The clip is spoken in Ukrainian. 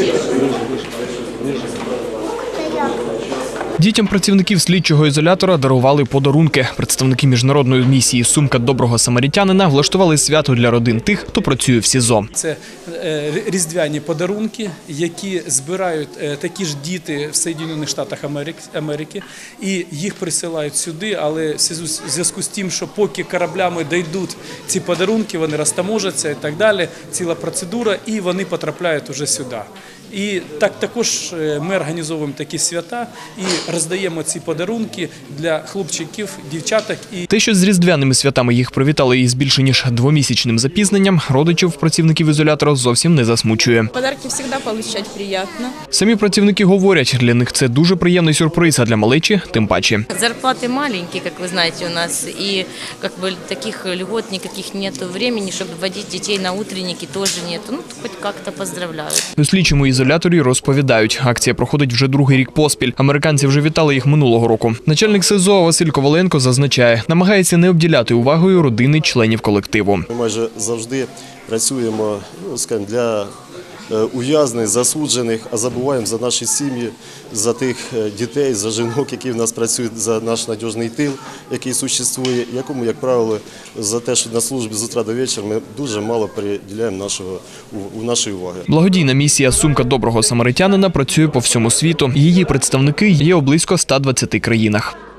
Спасибо. Ну, Дітям працівників слідчого ізолятора дарували подарунки. Представники міжнародної місії Сумка доброго самарітянина влаштували свято для родин тих, хто працює в СІЗО. Це е, різдвяні подарунки, які збирають е, такі ж діти в Соєдинених Штатах Америки, і їх присилають сюди. Але в зв'язку з тим, що поки кораблями дійдуть ці подарунки, вони розтаможаться і так далі. Ціла процедура, і вони потрапляють уже сюди. І так також е, ми організовуємо такі свята і роздаємо ці подарунки для хлопчиків, дівчаток і Те, що з різдвяними святами їх привітали із більше ніж двомісячним запізненням, родичів працівників ізолятора зовсім не засмучує. Подарки всегда получать приятно. Самі працівники говорять, для них це дуже приємний сюрприз, а для малечі тим паче. Зарплаты маленькие, как вы знаете, у нас, и как бы таких льгот никаких нету времени, чтобы водить детей на утренники тоже нету. Ну, хоть как-то поздравляю. У слідчому ізоляторі розповідають, акція проходить вже другий рік поспіль. Американці вже вітали їх минулого року. Начальник СИЗО Василь Коваленко зазначає, намагається не обділяти увагою родини членів колективу. Майже завжди працюємо ну, скажімо, для е, ув'язнених, засуджених, а забуваємо за наші сім'ї, за тих е, дітей, за жінок, які в нас працюють, за наш надіжний тил, який существує, якому, як правило, за те, що на службі з утра до вечора ми дуже мало приділяємо нашого у нашої уваги. Благодійна місія Сумка доброго самаритянина працює по всьому світу. Її представники є у близько 120 країнах.